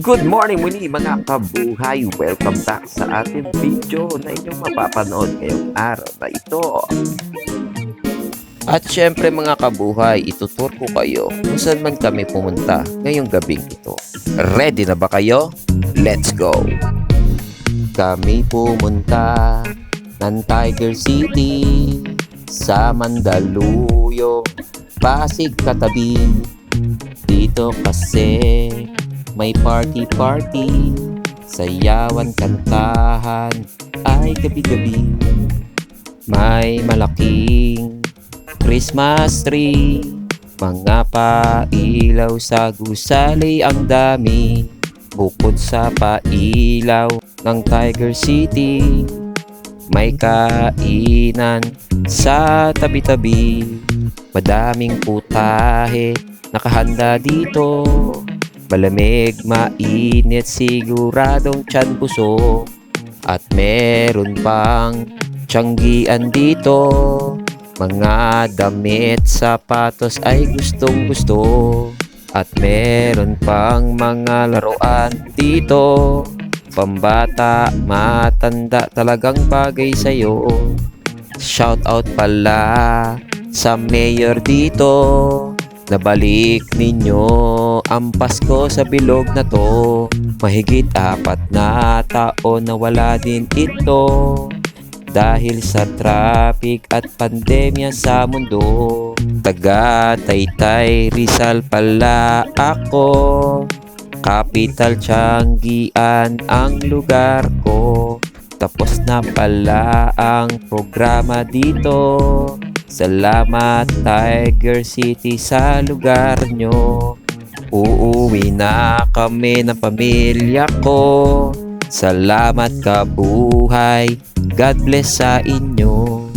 Good morning muli mga kabuhay! Welcome back sa ating video na inyong mapapanood ngayong araw na ito. At syempre mga kabuhay, itutur ko kayo kung saan man kami pumunta ngayong gabing ito. Ready na ba kayo? Let's go! Kami pumunta ng Tiger City sa Mandaluyong, Pasig katabi. Dito kasi may party-party Sayawan, kantahan ay gabi-gabi. May malaking Christmas tree Mga pailaw sa gusali ang dami. Bukod sa pailaw ng Tiger City May kainan sa tabi-tabi. Madaming putahe nakahanda dito Malamig, mainit, siguradong tiyan busog At meron pang tiyanggian dito. Mga damit, sapatos ay gustong gusto. At meron pang mga laruan dito. Pambata, matanda, talagang bagay sa'yo. Shout out pala sa mayor dito. Nabalik ninyo ang Pasko sa bilog na to Mahigit apat na taon na wala din ito. Dahil sa traffic at pandemya sa mundo Taga Taytay Rizal pala ako. Capital Tianggian ang lugar ko. Tapos na pala ang programa dito. Salamat Tiger City sa lugar nyo Uuwi na kami ng pamilya ko. Salamat kabuhay. God bless sa inyo